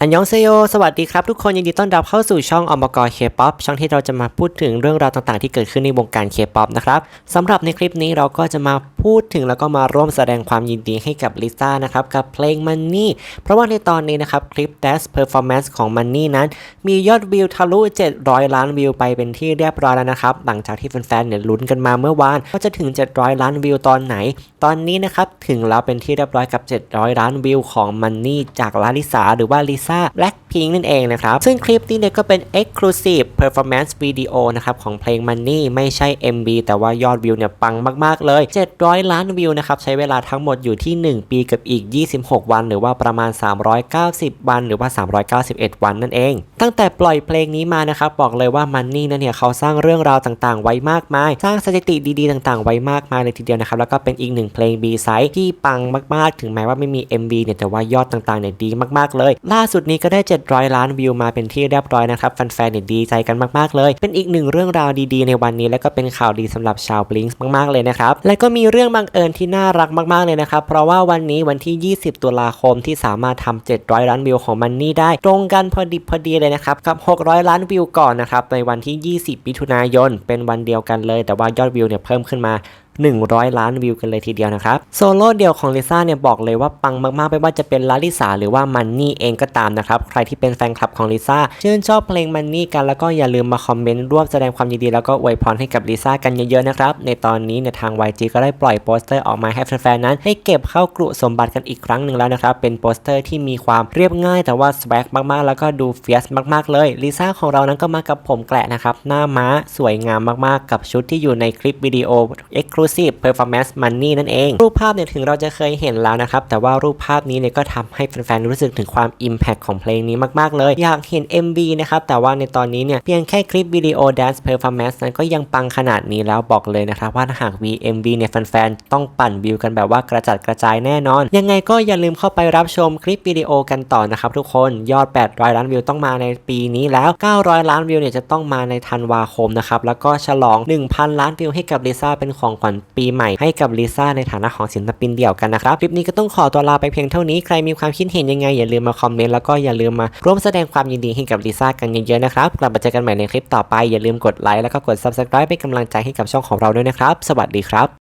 อันยองเซโย สวัสดีครับทุกคน ยินดีต้อนรับเข้าสู่ช่องอมกรเคป๊อปช่องที่เราจะมาพูดถึงเรื่องราวต่างๆ ที่เกิดขึ้นในวงการเคป๊อปนะครับสำหรับในคลิปนี้เราก็จะมาพูดถึงแล้วก็มาร่วมแสดงความยินดีให้กับลิซ่านะครับ กับเพลง Money เพราะว่าในตอนนี้นะครับ คลิป Dance Performance ของ Money นั้น มียอดวิวทะลุ 700 ล้านวิวไปเป็นที่เรียบร้อยแล้วนะครับ หลังจากที่แฟนๆเนี่ยลุ้นกันมาเมื่อวานว่าจะถึง 700 ล้านวิวตอนไหน ตอนนี้นะครับถึงแล้วเป็นที่เรียบร้อยกับ 700 ล้านวิวของ Money จากลาลิสาหรือว่าลิซ่าแบล็คพิงนั่นเองนะครับ ซึ่งคลิปนี้เนี่ยก็เป็น Exclusive Performance Video นะครับของเพลง Money ไม่ใช่ MV แต่ว่ายอดวิวเนี่ยปังมากๆเลย 700 ล้านวิวนะครับใช้เวลาทั้งหมดอยู่ที่ 1 ปีกับอีก 26 วัน หรือว่าประมาณ 390 วัน หรือว่า 391 วันนั่นเอง ตั้งแต่ปล่อยเพลงนี้มานะครับบอกเลยว่า Money นั่นเนี่ยเขาสร้างเรื่องราวต่างๆ ไว้มากมาย สร้างสถิติดีๆต่างๆ ไว้มากมายเลยทีเดียวนะครับแล้วก็เป็นอีกหนึ่งเพลง B-side ที่ปังมากๆ ถึงแม้ว่าไม่มี MV เนี่ยแต่ว่ายอดต่างๆเนี่ยดีมากๆเลย ล่าสุดุดนี้ก็ได้ 700 ล้านวิวมาเป็นที่เรียบร้อยนะครับแฟนๆเนี่ยดีใจกันมากๆเลย เป็นอีกหนึ่งเรื่องราวดีๆ ในวันนี้และก็เป็นข่าวดีสำหรับชาวบลิงส์มากๆเลยนะครับและก็มีเรื่องบังเอิญที่น่ารักมากๆเลยนะครับเพราะว่าวันนี้วันที่ 20 ตุลาคมที่สามารถทำ700 ล้านวิวของมันนี่ได้ ตรงกันพอดิบพอดีเลยนะครับกับ 600 ล้านวิวก่อนนะครับในวันที่ 20 มิถุนายน เป็นวันเดียวกันเลย แต่ว่ายอดวิวเนี่ยเพิ่มขึ้นมา 100 ล้านวิวกันเลยทีเดียวนะครับโซโล่เดียวของลิซ่าเนี่ยบอกเลยว่าปังมากๆไม่ว่าจะเป็นลาลิสาหรือว่ามันนี่เองก็ตามนะครับใครที่เป็นแฟนคลับของลิซ่าชื่นชอบเพลงมันนี่กันแล้วก็อย่าลืมมาคอมเมนต์ร่วมแสดงความยินดีแล้วก็อวยพรให้กับลิซ่ากันเยอะๆนะครับในตอนนี้เนี่ยทาง YG ก็ได้ปล่อยโปสเตอร์ออกมาให้แฟนๆนั้น ให้เก็บเข้ากรุสมบัติกันอีกครั้งหนึ่งแล้วนะครับเป็นโปสเตอร์ที่มีความเรียบง่าย แต่ว่าสแวกมากๆ แล้วก็ดูเฟียสมากๆเลยลิซ่าของเรานั้นก็มากับผมแกละนะครับหน้าม้าสวยงามมากๆ กับชุดที่อยู่ในคลิปวิดีโอ Exclusive Performance Money นั่นเอง รูปภาพเนี่ยถึงเราจะเคยเห็นแล้วนะครับ แต่ว่ารูปภาพนี้เนี่ยก็ทำให้แฟนๆรู้สึกถึงความ Impact ของเพลงนี้มากๆเลย อยากเห็น MV นะครับ แต่ว่าในตอนนี้เนี่ยเพียงแค่คลิปวิดีโอ Dance Performance นั้นก็ยังปังขนาดนี้แล้วบอกเลยนะครับว่าถ้าหาก VMV เนี่ยแฟนๆต้องปั่นวิวกันแบบว่ากระจัดกระจายแน่นอน ยังไงก็อย่าลืมเข้าไปรับชมคลิปวิดีโอกันต่อนะครับทุกคนยอด 800 ล้านวิวต้องมาในปีนี้แล้ว 900 ล้านวิวเนี่ยจะต้องมาในธันวาคมนะครับแล้วก็ฉลอง 1,000 ล้านวิวให้กับลิซ่าเป็นของขวัญปีใหม่ให้กับลิซ่าในฐานะของศิลปินเดี่ยวกันนะครับ คลิปนี้ก็ต้องขอตัวลาไปเพียงเท่านี้ ใครมีความคิดเห็นยังไงอย่าลืมมาคอมเมนต์แล้วก็อย่าลืมมาร่วมแสดงความยินดีให้กับลิซ่ากันเยอะๆนะครับ กลับมาเจอกันใหม่ในคลิปต่อไปอย่าลืมกดไลค์แล้วก็กด subscribe เป็นกำลังใจให้กับช่องของเราด้วยนะครับ สวัสดีครับ